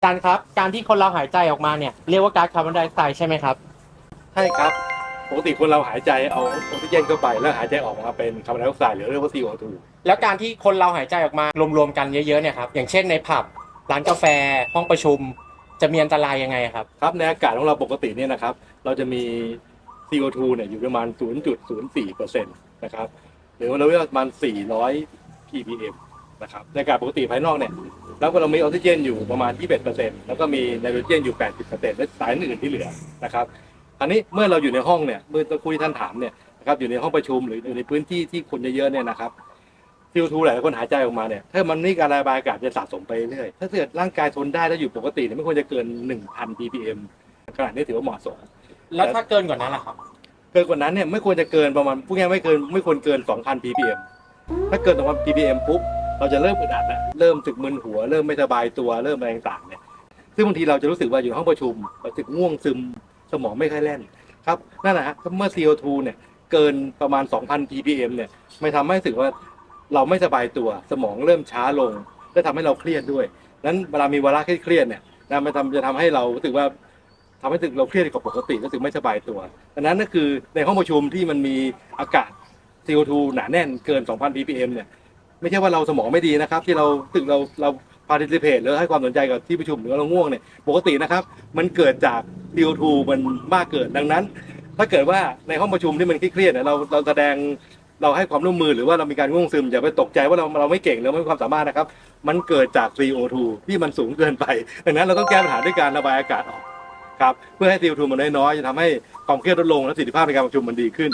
อาจารย์ครับ การที่คนเราหายใจออกมาเนี่ยเรียกว่าก๊าซคาร์บอนไดออกไซด์ใช่ไหมครับ ใช่ครับ ปกติคนเราหายใจเอาออกซิเจนเข้าไป แล้วหายใจออกมาเป็นคาร์บอนไดออกไซด์หรือเรียกว่า CO2 แล้วการที่คนเราหายใจออกมารวมๆกันเยอะๆเนี่ยครับอย่างเช่นในผับร้านกาแฟ ห้องประชุม จะมีอันตรายยังไงครับ ครับในอากาศของเราปกติเนี่ยนะครับ เราจะมี CO2 เนี่ยอยู่ประมาณ 0.04%นะครับหรือว่าเราเรียกว่าประมาณ 400 ppm นะครับในอากาศปกติภายนอกเนี่ย แล้วก็เรามีออกซิเจนอยู่ประมาณ 21%แล้วก็มีไนโตรเจนอยู่ 80%และสารอื่นที่เหลือนะครับอันนี้เมื่อเราอยู่ในห้องเนี่ยเมื่อตะคุยท่านถามเนี่ยนะครับอยู่ในห้องประชุมหรืออยู่ในพื้นที่ที่คนเยอะๆเนี่ยนะครับ CO2 หลายคนหายใจออกมาเนี่ยถ้ามันนี่การระบายอากาศจะสะสมไปเรื่อยถ้าเกิดร่างกายทนได้แล้วอยู่ปกติเนี่ยไม่ควรจะเกิน 1,000 ppm ขนาดนี้ถือว่าเหมาะสม แล้วถ้าเกินกว่านั้นล่ะครับ เกินกว่านั้นเนี่ยไม่ควรจะเกินประมาณพูดง่ายๆไม่เกินไม่ควรเกิน 2,000 ppm ถ้าเกิน2,000 ppm ปุ๊บ เราจะเริ่มอึดอัดแล้วเริ่มสึกมึนหัว เริ่มไม่สบายตัวเริ่มอะไรต่างๆเนี่ยซึ่งบางทีเราจะรู้สึกว่าอยู่ในห้องประชุมเราสึกง่วงซึมสมองไม่ค่อยแล่นครับนั่นแหละฮะเมื่อ CO2 เนี่ยเกินประมาณ 2,000 ppm เนี่ยไม่ทำให้รู้สึกว่าเราไม่สบายตัวสมองเริ่มช้าลง และทำให้เราเครียดด้วยนั้นเวลามีวาระเครียดเนี่ยนะมันทำจะทำให้เรารู้สึกว่าทำให้ถึงเราเครียดกว่าปกติรู้สึกไม่สบายตัวดังนั้นก็คือในห้องประชุมที่มันมีอากาศ CO2 หนาแน่นเกิน 2,000 ppm เนี่ย ไม่ใช่ว่าเราสมองไม่ดีนะครับ ที่เราถึงเราเรา participate หรือให้ความสนใจกับที่ประชุมหรือว่าเราง่วงเนี่ยปกตินะครับ มันเกิดจาก CO2 มันมากเกินดังนั้น ถ้าเกิดว่าในห้องประชุมที่มันเครียดเนี่ยเราเราแสดงเราให้ความร่วมมือหรือว่าเรามีการง่วงซึมอย่าไปตกใจว่าเราเราไม่เก่งหรือไม่มีความสามารถนะครับ มันเกิดจาก CO2 ที่มันสูงเกินไป ดังนั้นเราต้องแก้ปัญหาด้วยการระบายอากาศออกครับเพื่อให้ CO2 มันน้อยๆจะทำให้ความเครียดลดลงและประสิทธิภาพในการประชุมมันดีขึ้น